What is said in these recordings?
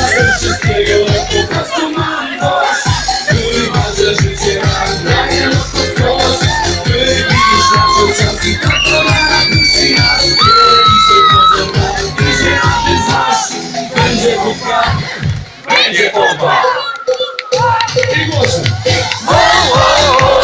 Razem wszystkiego ja po prostu dość Który marzę dla mnie los to wprost Ty widzisz na co czas i tak to na duszy nas Kiedy się chodzą tak bliżej, a ty głośno!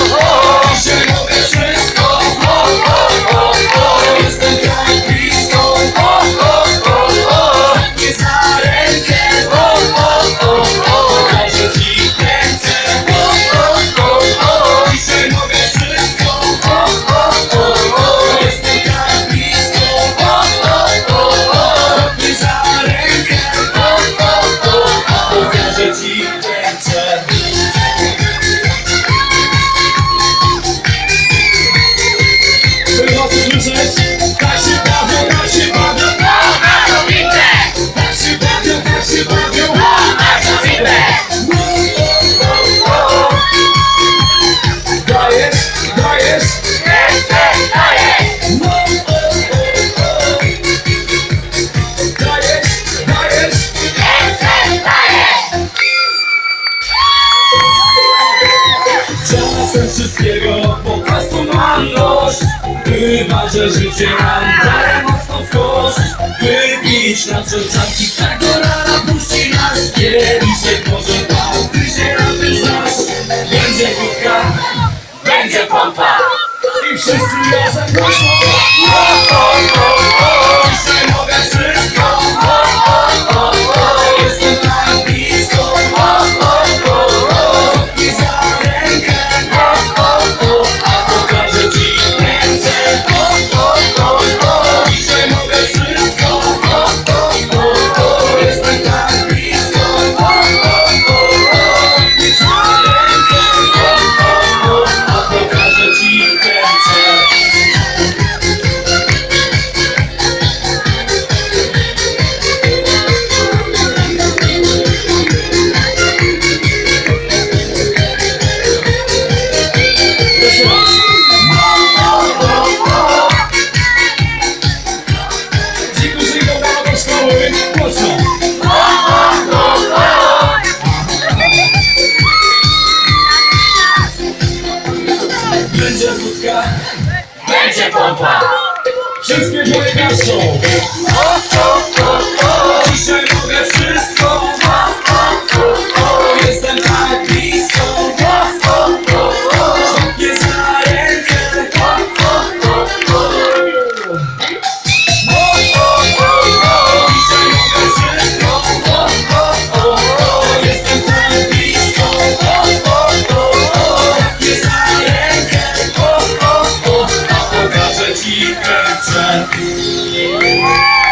Zawsze wszystkiego. Po prostu mam dość. Chyba, że życie nam daje mocno w kość. Wypić na czerczanki, tego tak rana puści nas. Kieliszek może bał, ty się na tym znasz. Będzie wódka, będzie pompa. I wszyscy razem głośno. Opa! Shakespeare Joy Castle! sangue.